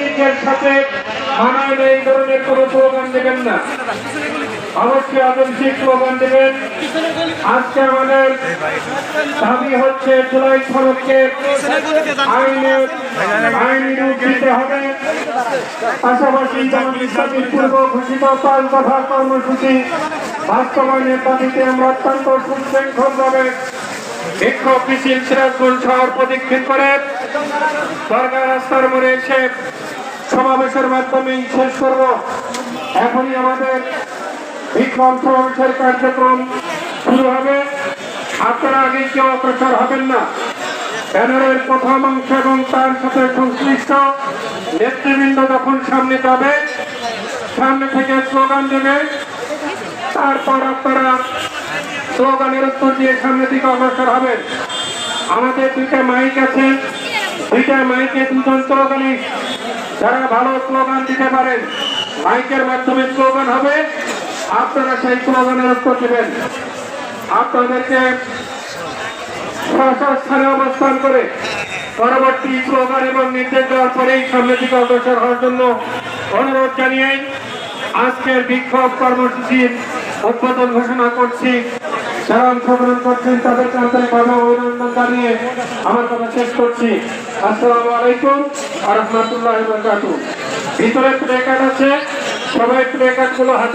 দিকের সাথে মানায় না এই ধরনের কোনো স্লোগান দেবেন না। অবশ্যই আদর্শিক স্লোগান দেবেন। আজকে আমাদের দাবি হচ্ছে, জুলাই সড়ককে আইনি দিতে হবে। পাশাপাশি জনবিশ্বাসীর পূর্ব ঘোষিত পাঁচ দফা কর্মসূচি বাস্তবায়নের দাবিতে আমরা অত্যন্ত সুশৃঙ্খলভাবে বিক্ষোভ মিছিল শহর প্রদক্ষিণ করে সরকার রাস্তার মোড়ে এসে সমাবেশের মাধ্যমে শেষ করব। এখনই আমাদের বিক্ষোভ সমাবেশের কার্যক্রম শুরু হবে। আপনারা আগে কেউ অগ্রসর হবেন না। ব্যানারের প্রথম অংশ এবং তার সাথে সংশ্লিষ্ট নেতৃবৃন্দ যখন সামনে যাবে, সামনে থেকে স্লোগান দেবে, তারপর আপনারা স্লোগানের উত্তর দিয়ে সামনে দিকে অগ্রসর হবেন। আমাদের দুইটা মাইক আছে। দুইটা মাইকে দুজন স্লোগানি যারা ভালো স্লোগান দিতে পারেন মাইকের মাধ্যমে স্লোগান হবে। আপনারা সেই স্লোগানের উত্তর দেবেন। আপনাদেরকে স্থানে অবস্থান করে পরবর্তী স্লোগান এবং নির্দেশ দেওয়ার পরেই সামনের দিকে অগ্রসর হওয়ার জন্য অনুরোধ জানিয়ে আজকের বিক্ষোভ কর্মসূচির উদ্বোধন ঘোষণা করছি। যারা অংশগ্রহণ করছেন তাদেরকে আন্তরিকভাবে অভিনন্দন জানিয়ে আমার কথা শেষ করছি। আসসালামু আলাইকুম আ রহমতুল্লাহ ভিতরে প্লে কার্ড আছে, সবাই প্লে কার্ডগুলো হাতে